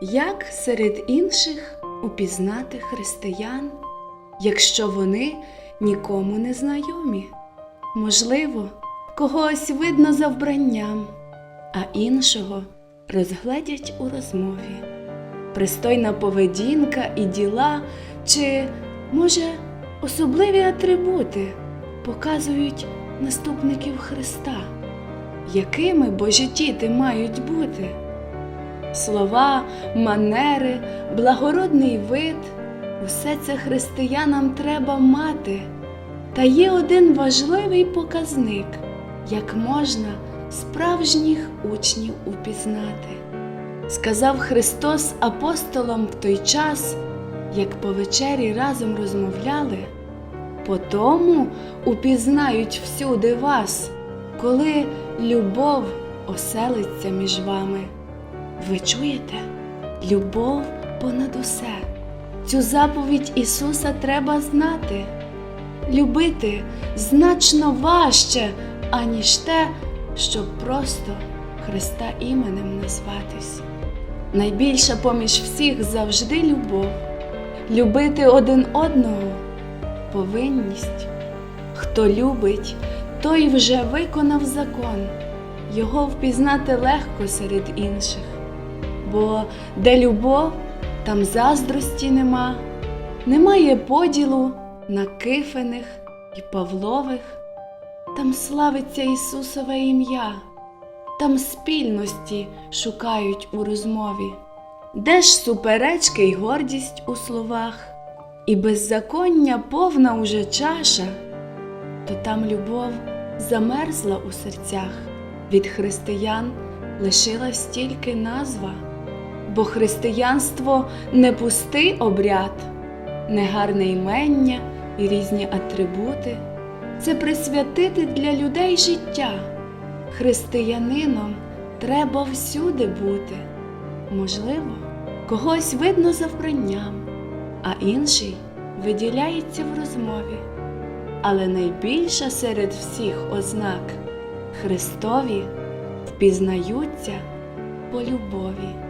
Як серед інших упізнати християн, якщо вони нікому не знайомі? Можливо, когось видно за вбранням, а іншого розгледять у розмові. Пристойна поведінка і діла, чи, може, особливі атрибути показують наступників Христа, якими Божі діти мають бути? Слова, манери, благородний вид усе це християнам треба мати. Та є один важливий показник, як можна справжніх учнів упізнати. Сказав Христос апостолам в той час, як по вечері разом розмовляли, по тому упізнають всюди вас, коли любов оселиться між вами. Ви чуєте? Любов понад усе. Цю заповідь Ісуса треба знати. Любити значно важче, аніж те, щоб просто Христа іменем назватись. Найбільша поміж всіх завжди любов. Любити один одного повинність. Хто любить, той вже виконав закон. Його впізнати легко серед інших. Бо де любов, там заздрості нема, немає поділу на кифених і Павлових, там славиться Ісусове ім'я, там спільності шукають у розмові, де ж суперечки й гордість у словах, і беззаконня повна уже чаша, то там любов замерзла у серцях, від християн лишилась тільки назва, бо християнство не пустий обряд, не гарне імення і різні атрибути, це присвятити для людей життя. Християнином треба всюди бути. Можливо, когось видно за вбранням, а інший виділяється в розмові. Але найбільша серед всіх ознак Христові впізнаються по любові.